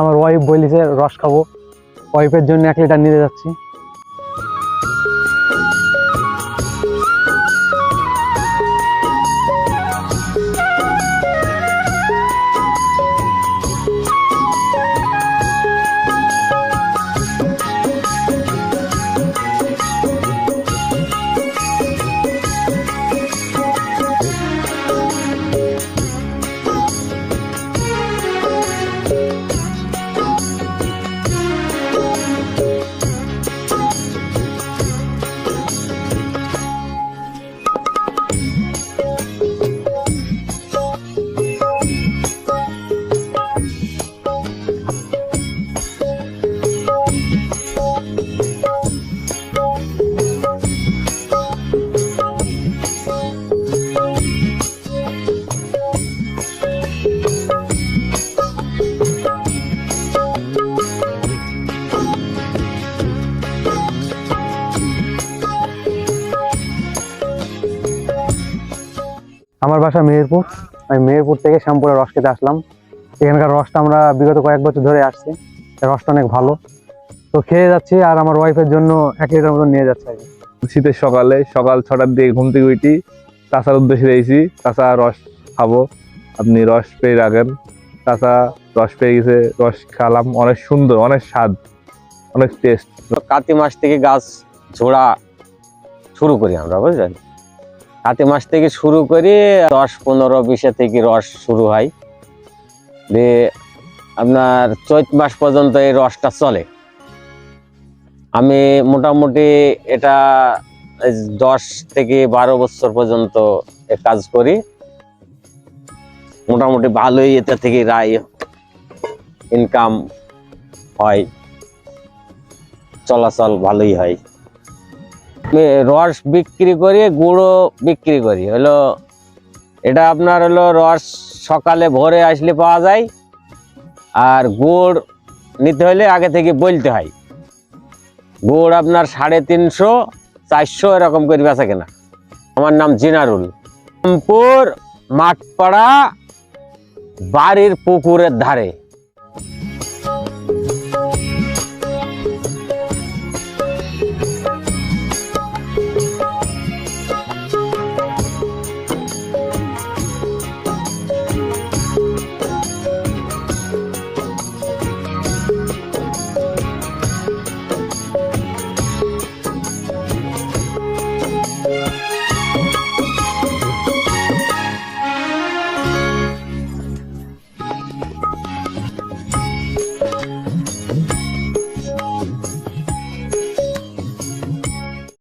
আমার ওয়াইফ বলিছে রস খাব। ওয়াইফের জন্য এক লিটার নিতে যাচ্ছি। আমার বাসা মেহেরপুর। আমি মেহেরপুর থেকে শ্যামপুরের রস খেতে আসলাম। এখানকার রসটা আমরা বিগত কয়েক বছর ধরে আসছি। রসটা অনেক ভালো। তো খেয়ে যাচ্ছি আর আমার ওয়াইফের জন্য এক লিটার মতন নিয়ে যাচ্ছে আর কি। শীতের সকালে সকাল ছটার দিকে ঘুম থেকে উঠি চাষার উদ্দেশ্যে দিয়েছি চাষা রস খাব। আপনি রস পেয়ে রাখেন। চাষা রস পেয়ে গেছে রস খালাম। অনেক সুন্দর অনেক স্বাদ অনেক টেস্ট কাতি মাস থেকে গাছ ঝোড়া শুরু করি আমরা বুঝলেন? কাতি মাস থেকে শুরু করি, দশ পনেরো বিশে থেকে রস শুরু হয়। দিয়ে আপনার চৈত মাস পর্যন্ত এই রসটা চলে। আমি মোটামুটি এটা দশ থেকে বারো বছর পর্যন্ত কাজ করি। মোটামুটি ভালোই এটা থেকে রায় ইনকাম হয়। চলাচল ভালোই হয়। রস বিক্রি করি, গুঁড়ো বিক্রি করি। হলো, এটা আপনার হলো রস সকালে ভোরে আসলে পাওয়া যায়, আর গুড় নিতে হলে আগে থেকে বলতে হয়। গুড় আপনার সাড়ে তিনশো, চারশো এরকম করে বেচা কেনা। আমার নাম জিনারুল। রামপুর, মাঠপাড়া, বাড়ির পুকুরের ধারে।